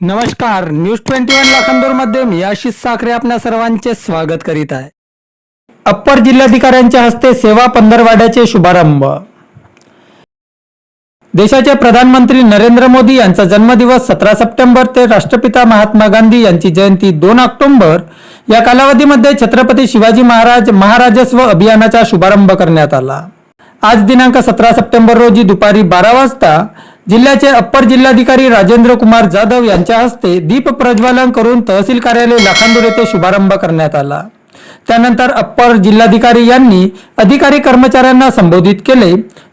नमस्कार news twenty one लाखांदूरमध्ये मी आशिष साखरे आपल्या सर्वांचे स्वागत करीत आहे. अप्पर जिल्हाधिकाऱ्यांच्या हस्ते सेवा पंधरवाड्याचे शुभारंभ. देशाचे प्रधानमंत्री नरेंद्र मोदी यांचा जन्मदिवस सतरा सप्टेंबर ते राष्ट्रपिता महात्मा गांधी यांची जयंती दोन ऑक्टोंबर या कालावधीमध्ये छत्रपती शिवाजी महाराज महाराजस्व अभियानाचा शुभारंभ करण्यात आला. आज दिनांक सतरा सप्टेंबर रोजी दुपारी बारा वाजता जिल्ह्याचे अप्पर जिल्हाधिकारी राजेंद्र कुमार जाधव यांच्या हस्ते दीप प्रज्वलन करून तहसील कार्यालय लाखांदूर येथे शुभारंभ करण्यात आला. त्यानंतर अप्पर जिल्हाधिकारी यांनी अधिकारी कर्मचाऱ्यांना संबोधित केले.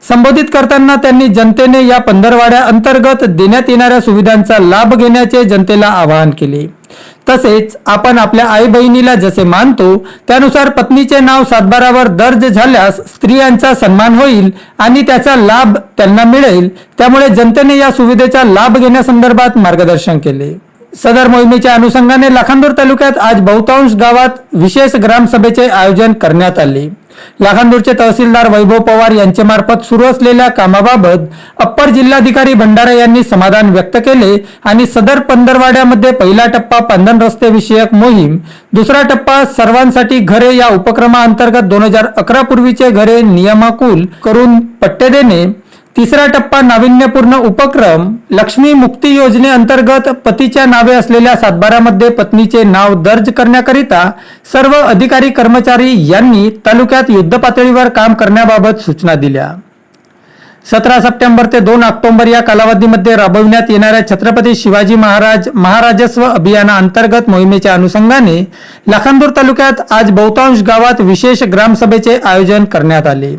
संबोधित करताना त्यांनी जनतेने या पंधरवाड्या अंतर्गत देण्यात येणाऱ्या सुविधांचा लाभ घेण्याचे जनतेला आवाहन केले. तसेच आपण आपल्या आई बहिणीला जसे मानतो त्यानुसार पत्नीचे नाव सातबारावर दर्ज झाल्यास स्त्रियांचा सन्मान होईल आणि त्याचा लाभ त्यांना मिळेल. त्यामुळे जनतेने या सुविधेचा लाभ घेण्यासंदर्भात मार्गदर्शन केले. सदर मोहिमेच्या अनुषंगाने लाखांदूर तालुक्यात आज बहुतांश गावात विशेष ग्रामसभेचे आयोजन करण्यात आले. लाखांदूरचे तहसीलदार वैभव पवार यांच्यामार्फत मार्फत सुरू असलेल्या कामाबाबत अप्पर जिल्हाधिकारी भंडारा यांनी समाधान व्यक्त केले आणि सदर पंधरवाड्यामध्ये पहिला टप्पा पांधन रस्ते विषयक मोहीम दुसरा टप्पा सर्वांसाठी घरे या उपक्रमाअंतर्गत दोन हजार अकरा पूर्वीचे घरे नियमाकुल करून पट्टे देणे तिसरा टप्पा नाविन्यपूर्ण उपक्रम लक्ष्मी मुक्ती योजनेअंतर्गत पतीच्या नावे असलेल्या सातबारामध्ये पत्नीचे नाव दर्ज करण्याकरिता सर्व अधिकारी कर्मचारी यांनी तालुक्यात युद्धपातळीवर काम करण्याबाबत सूचना दिल्या. सतरा सप्टेंबर ते दोन ऑक्टोबर या कालावधीमध्ये राबविण्यात येणाऱ्या छत्रपती शिवाजी महाराज महाराजस्व अभियानाअंतर्गत मोहिमेच्या अनुषंगाने लाखांदूर तालुक्यात आज बहुतांश गावात विशेष ग्रामसभेचे आयोजन करण्यात आले.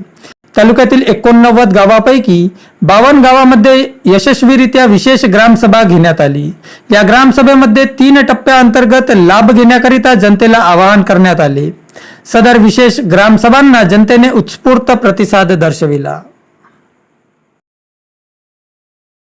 तालुक्यातील एकोणनव्वद गावापैकी बावन्न गावामध्ये यशस्वीरित्या विशेष ग्रामसभा घेण्यात आली. या ग्रामसभेमध्ये तीन टप्प्याअंतर्गत लाभ घेण्याकरिता जनतेला आवाहन करण्यात आले. सदर विशेष ग्रामसभांना जनतेने उत्स्फूर्त प्रतिसाद दर्शविला.